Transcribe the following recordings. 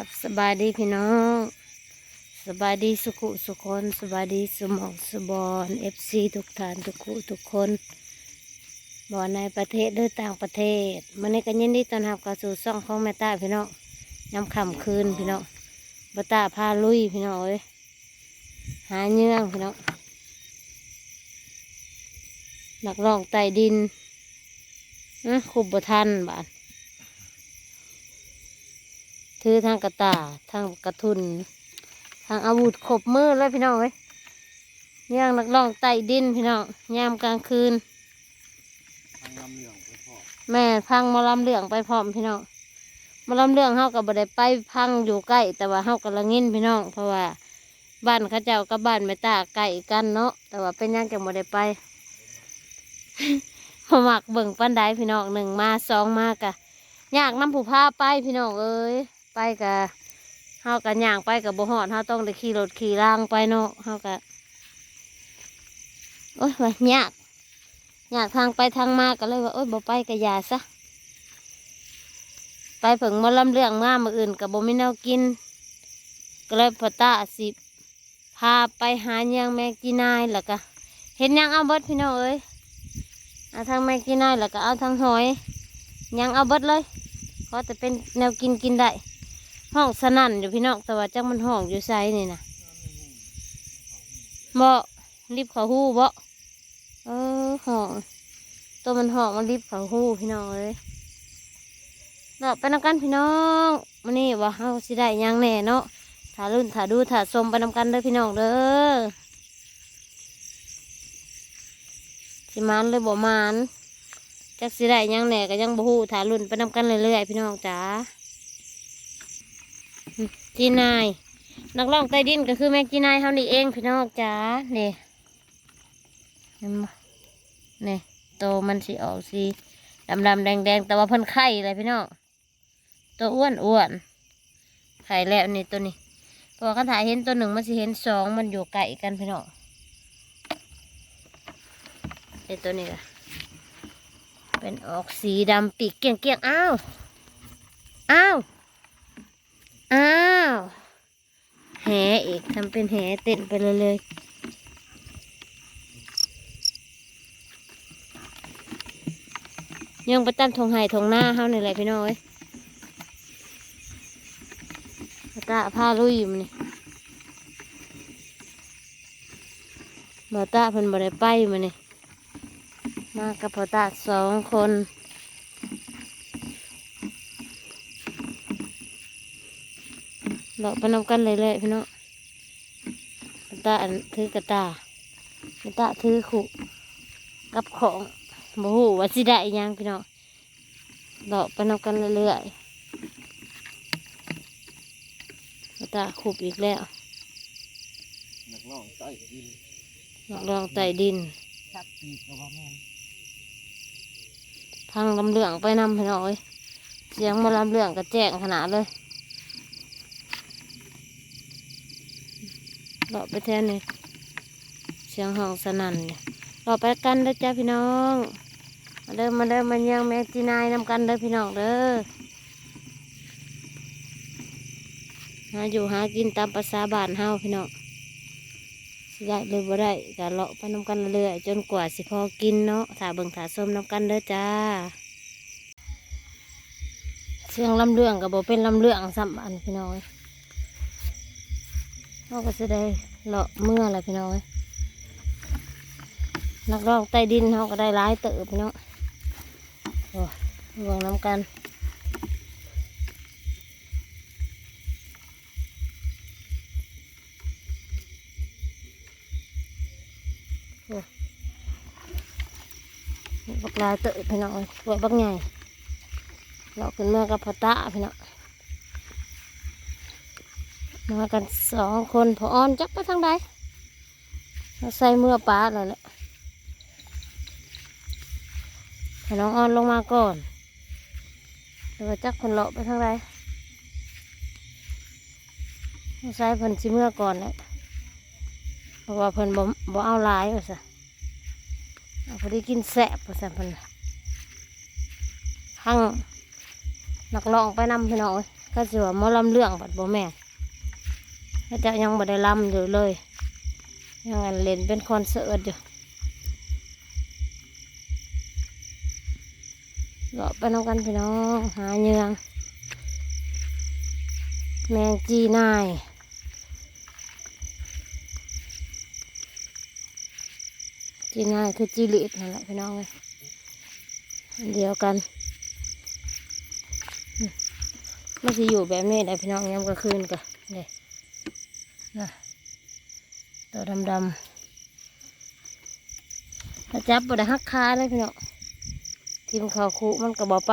ครับสบายดีพี่น้องสบายดีสุขุสุคนสบายดีสมองสบอนเอฟซีทุกท่านทุกขุทุกคนบ่ในประเทศหรือต่างประเทศมันนี้ก็ยินดีต้อนรับเข้าสู่ช่องของแม่ตาพี่น้องย้ำคำคืนพี่น้องบตาพาลุยพี่น้องเอ้ยหาเนื้องพี่น้องนักร้องไต่ดินนะคุบบทันบาด ถือทางกระตาทางกระทุน ทางอาวุธขบมือเลยพี่น้องเว้ยย่างนักร้องไต่ดินพี่น้องยามกลางคืนทางลำเหลืองไปพอแม่พังหมาลำเหลืองไปพร้อมพี่น้องหมาลำเหลืองเฮากับบ่ได้ไปพังอยู่ใกล้ แต่ว่าเฮากับละงินพี่น้องเพราะว่าบ้านเขาเจ้ากับบ้านแม่ตาใกล้กันเนาะแต่ว่าเป็นหยังจังบ่ได้ไปพอมักเบิ่งปันไดพี่น้องหนึ่งมาสองมากะยากน้ำผู้พาไปพี่น้องเอ้ย ไปกะเฮากะย่างไปกับบ่ฮอดเฮาต้องได้ขี่รถขี่รางไปเนาะเฮากะโอ้ยว่ายากยากทางไปทางมาก็เลยว่าโอ้ยบ่ไปกะยาซะไปเผิงมาลำเรื่องมามืออื่นกับบ่มีแนวกิน ก็เลยพอตาสิพาไปหายังแม่กีนายแล้วก็เห็นยังเอาเบิดพี่น้องเอ้ยเอาทางแม่กินได้แล้วก็เอาทางหอยยังเอาเบิดเลยเพราะจะเป็นแนวกินกินได้ ห้องสนั่นอยู่พี่น้องแต่ว่าจังมันห้องอยู่ไซนี่นะบ่รีบเขาหู้บ่เออห้องตัวมันห้องมันรีบเขาหู้พี่น้องเลยเราไปนำกันพี่น้องมันนี่ว่าเฮาสิได้ยังแน่เนาะถ่ารุ่นถ่าดูถ่าชมไปนำกันเด้อพี่น้องเด้อสิมานเลยบ่มานจักสิได้ยังแหน่ก็ยังบ่ฮู้ถารุ่นไปนำกันเรื่อยๆพี่น้องจ๋า จีนาย นักร้องใต้ดินก็คือแม่จีนายเฮานี่เองพี่น้องจ๋านี่เน่นี่โตมันสิออกสีดำดำแดงแดงแต่ว่าเพิ่นไข่เลยพี่น้องตัวอ้วนอ้วนไข่แล้วนี่ตัวนี้เพระว่าถ่ายเห็นตัวหนึ่งมันสิเห็นสองมันอยู่ไกลกันพี่น้องไอตัวนี้ก็เป็นออกสีดำปีกเกี่ยงเกี่ยงอ้าว อ้าว อ้าว แหอีกทำเป็นแหเต้นไปเลยเลยยังประจำทงไห่ทงหน้าเฮาในี่แหละพี่น้อยตาผ้าลุยมันนี่มาตาเพิ่นบ่ได้ไปมันนี่มากับพ่อตาสองคน เราไปนำกันเลยเลยๆพี่น้องพ่อตาอันถือกระตาพ่อตาถือขู่กับของบ่ฮู้ว่าสิได้อิหยังพี่น้องเราไปนำกันเรื่อยๆพ่อตาขุบอีกแล้วนักร้องใต้ดินนักร้องใต้ดินชักปีกก็ว่าแม่นพังลำเลืองไปนำพี่น้องเอ้ยเสียงมาลำเลืองก็แจ้งขนาดเลย เราไปแทนนี่เสียงห้องสนั่นเนี่ยเราไปกันเด้อจ้าพี่น้อง มาเดิมมาเดิมมายังแม่จีนายนำกันเด้อพี่น้องเด้อหาอยู่หากินตามภาษาบ้านเฮาพี่น้องสิได้เลยบ่ได้ก็เลาะไปนำกันเรื่อยจนกว่าสิพอกินเนาะถ้าเบิ่งถ้าส้มนำกันเด้อจ้าเสียงลำเรื่องกับบ่เป็นลำเรื่องซ้ำอันพี่น้อย เราก็จะได้เลาะเมื่อละพี่น้อยนักร้องใต้ดินเขาก็ได้ร้ายเติบพี่น้องโอ้รวงน้ำกันโอ้บักลายเติบพี่น้องตัวบักใหญ่เราขึ้นมากับพอตาพี่น้อง มากันสองคนพอออนจักไปทางใดเราใส่เมื่อปลาเลยแหละให้น้องออนลงมาก่อนเดี๋ยวจักคนเลาะไปทางใดใส่เพิ่นสิเมื่อก่อนแหละเพราะว่าเพิ่นบ่บ่เอาลายว่าซะเอาพอดีกินแสบว่าซะเพิ่นหั่งนักร้องไปนำพี่น้องก็สิว่าหมอลำเรื่องบัดบ่แม่น เจ้ายังบ่ได้ลำอยู่เลย ยังอันเล่นเป็นคอนเสิร์ตอยู่เลาะไปน้ำกันพี่น้องหาเหยืองแมงจีนายจีนายคือจีริดนั่นแหละพี่น้องเลยเดียวกันมันจะอยู่แบบนี้แหละพี่น้องยามกลางคืนกันเด็ นะตัวดำๆถ้าจับบดหักคาเลยพี่น้องทีมข่าวคูมันก็บอกไป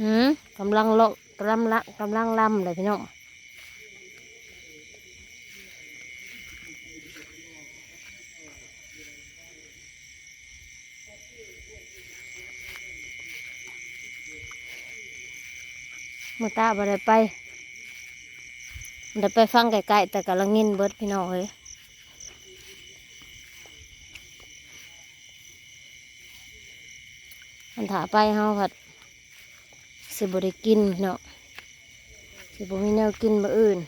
หืมกำลังลงกำลังละกำลังลำเลยพี่น้อง มื่อตาบ่ได้ไปได้ไปฟังไกลๆแต่กำลังงินเบิดพี่น้องเอ้ยมันถาไปเฮาผัดสิบได้กินเนาะสิบมีแนวกินมาอื่น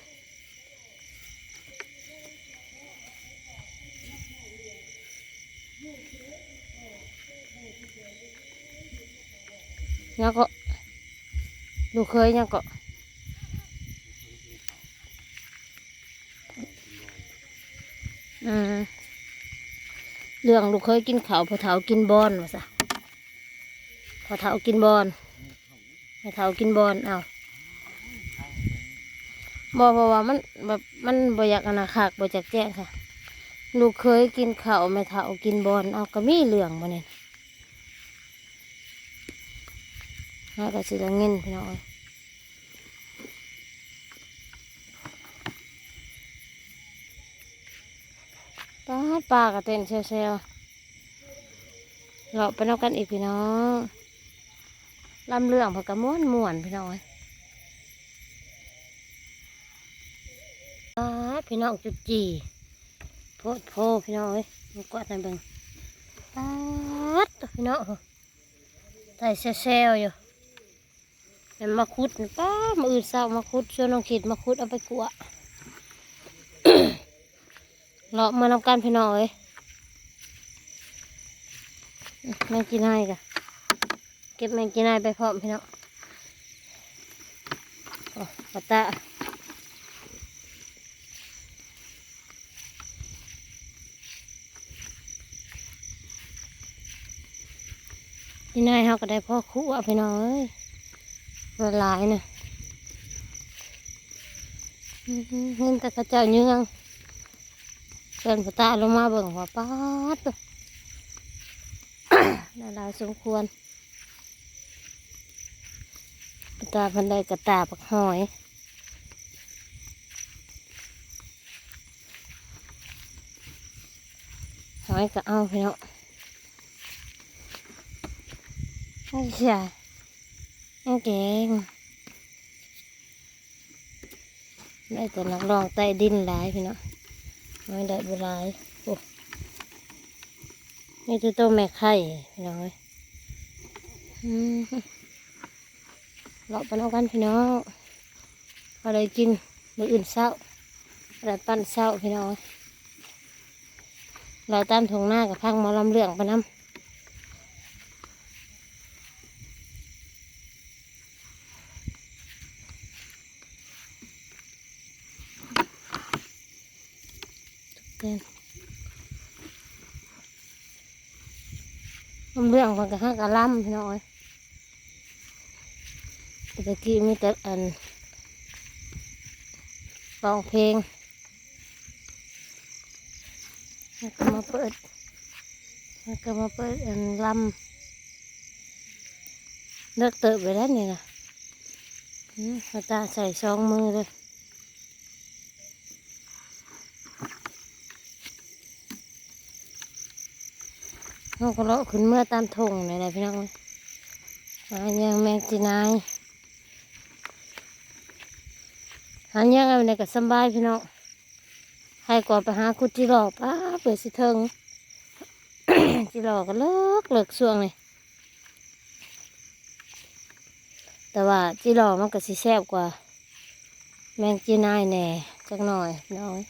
แล้วก็ ลูกเคยยังก็อืมเรื่องลูกเคยกินข้าวพอเท้ากินบอนมาซะพอเท้ากินบอนให้เท่ากินบอลเอาบอเพราะว่ามันแบบมันบอยากอนาคากบอยากแจ้งค่ะ ลูกเคยกินข้าวไม่เท่ากินบอลเอาก็มีเหลืองมาเนี่ย น่าก็สิละเงินพี่น้องเอ้ยปลาปลากระเต้นเซลๆเราไปนอกกันอีกพี่น้องลำเรื่องพอกระม้วนม่วนพี่น้องเอ้ยอ่าพี่น้องจุดจีโพดโพพี่น้องเอ้ยมากวาดในเบิงปาพี่น้องใส่เซลๆอยู่ เห็นมาคุดป้ามาอื่นเศร้ามาคุดชวนน้องขีดมาคุดเอาไปกลัวเลาะมานำกันพี่น้อยแม่งกินให้กะเก็บแมงกีนายไปพร้อมพี่น้องโอ้ปะตะกีนายเขาก็ได้พ่อคู่อะพี่น้องเอ้ย ละลายน่ะอื้อหือเห็นแต่กระเจ้าเยืองเชิญปะตาลงมาเบิ่งหัวป้าดตัวละลายสมควรกระตาพันใดกระตาปักหอยหอยก็เอาพี่น้องไอ้เชี่ย เก่งได้แต่นักร้องใต้ดินหลายพี่เน้องไม่ได้บุหลายโอ้นี่คือตัวแม่ไข่พี่น้องเอ้ยเราไปเอากันพี่น้องอะไรกินมืออื่นเศร้าอะไรปั้นเศร้าพี่น้องเราตามทงหน้ากับพังมอลำเรื่องไปน้ำ เต้นเรื่องมันกับห้างกะล่ำพี่น้อยตะกี้มีแต่อันร้องเพลงแล้วก็มาเปิดแล้วก็มาเปิดอันลำเลิกเติบไปแล้วนี่นะอืมตาใส่สองมือเลย เราก็เลาะขึ้นเมื่อตามทงนี่แหละพี่น้องเลยหายังแมงจีนายหายังอาในก็สบายพี่น้องให้กว่าไปหาคุดจิหลอกป้าเปิดสิเทิงจิหลอกก็เลิกเลิกช่วงเลยแต่ว่าจิหลอกมันก็สิแซ่บกว่า แมงจีนายแน่จักหน่อยน้อย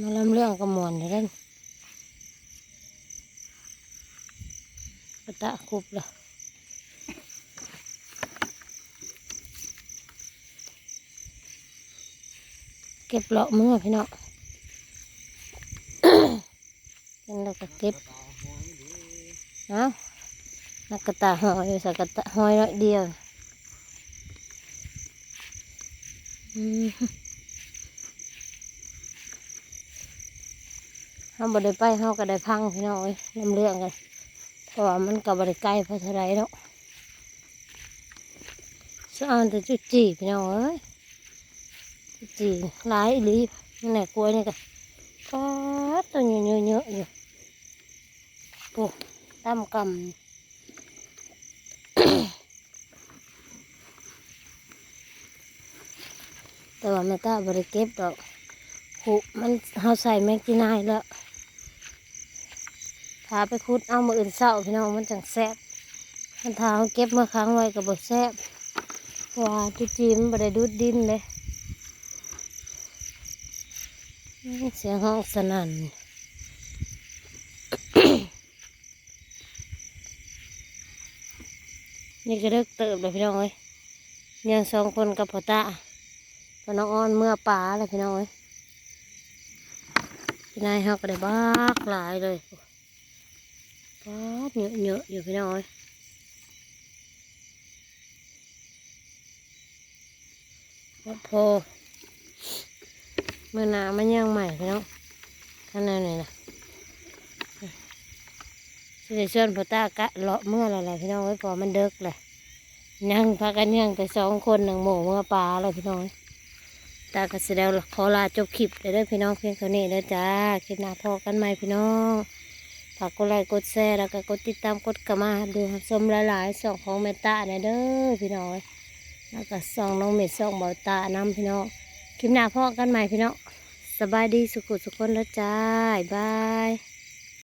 มาลำเรื่องกระมวลเดี๋ยวเล่นกระตะคุบละเก็บเลาะมือพี่น้องกันแล้วก็เก็บตาหอยดีเอานักกระตาหอยสักกระตาหอยน้อยเดียวอืม เขาบ่ได้ไปเขาก็ได้พังพี่น้องเอ้ยน้ำเรื่องกันเพราะว่ามันก็บ่ได้ใกล้เพราะเท่าไรเนาะสะอานแต่จุดจีพี่น้องเอ้ยจุดจีหลายอีหลีนี่แหละกล้วยนี่ก็ป๊าดตัวเยอะๆอะๆอยู่โอ้ตามกำแต่ว่าไม่ต้าบริเก็บดอกหุมันเขาใส่แมงจีนายแล้วาไปคุดเอามาอื่นเศร้าพี่น้องมันจังแซบมันทาเขาเก็บเมื่อครั้งไว้กับบดแซบว่าจุจีมันบริดูดดินเลยเสียงห้องสนั่นนี่ก็เลิกเติบเลยพี่น้องเอ้ยยังสองคนกับพ่อตาพ่อน้องอ้อนเมื่อป่าเลยพี่น้องเอ้ยพี่นายเขาก็ได้บ้ากหลายเลย บ้ากเยอะเยอะๆอยู่พี่น้องเอ้ยแล้วพอเมื่อหนามันย่างใหม่พี่น้องข้างในนี่นะสิได้ชวนพ่อตากะเลาะเมื่อไรๆพี่น้องเอ้ยพอมันเดึกเลยนั่งพักกันยังแต่สองคนหนึ่งหมูเมื่อปลาเลยพี่น้องตาก็แสดงขอลาจบคลิปเลยเด้อพี่น้องเพียงเท่านี้เด้อจ้า คลิปหน้าพอกันใหม่พี่น้อง ฝากกดไลค์กดแชร์แล้วก็กดติดตามกดกระมาดูชมหลายๆส่องของเมตตาเนี่ยเด้อพี่น้องแล้วก็ส่องน้องเม็ดส่องเบาตานำพี่น้องคลิปหน้าพ่อกันใหม่พี่น้องสบายดีสุขุสุขคนแล้วจ้าบาย